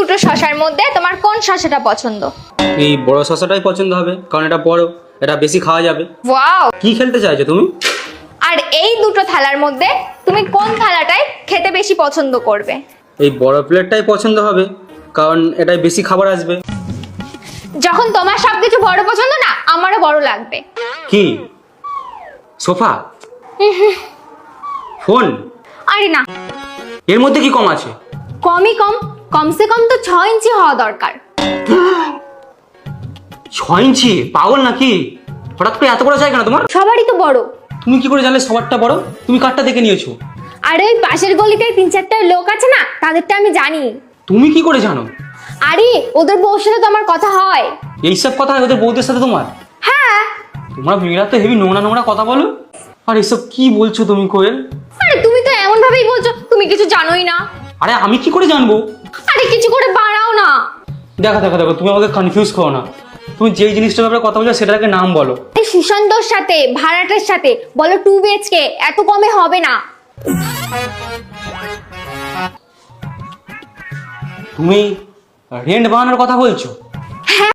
দুটো শশার মধ্যে তোমার কোন শশাটা পছন্দ? এই বড় শশাটাই পছন্দ হবে কারণ এটা বড় এটা বেশি খাওয়া যাবে। ওয়াও! কি খেলতে চাইছো তুমি? আর এই দুটো থালার মধ্যে তুমি কোন থালাটাই খেতে বেশি পছন্দ করবে? এই বড় প্লেটটাই পছন্দ হবে কারণ এটাই বেশি খাবার আসবে। যখন তোমার সবকিছু বড় পছন্দ না আমারও বড় লাগবে। কি? সোফা? ফোন? আরে না। এর মধ্যে কি কম আছে? কমই কম। কমসে কম তো ছ ইঞ্চি হওয়া দরকার। ছ ইঞ্চি? পাগল নাকি? হঠাৎ করে এত বড় জায়গা না তোমার? সবারই তো বড়। তুমি কি করে জানলে সবারটা বড়? তুমি কারটা দেখে নিয়েছো। আরে ওই পাশের গলিতে তিন চারটা লোক আছে না তাদেরটা আমি জানি। তুমি কি করে জানো? আরে ওদের বউর সাথে তো আমার কথা হয়। এইসব কথা হয় ওদের বউদের সাথে তোমার? হ্যাঁ। তোমরা মেয়েরা তো হেভি নোংরা নোংরা কথা বলো। আর এসব কি বলছো তুমি কোয়েল? আরে তুমি তো এমন ভাবেই বলছো তুমি কিছু জানোই না। আরে আমি কি করে জানব? আরে কিছু করে বাড়াও না। দেখো দেখো দেখো তুমি আমাকে কনফিউজ করো না। তুমি যেই জিনিসটার ব্যাপারে কথা বলছো সেটাকে নাম বলো। এই সুশান্তর সাথে ভাড়াটার সাথে বলো টু বিএচকে এত কমে হবে না। তুমি রেন্ট বানানোর কথা বলছো?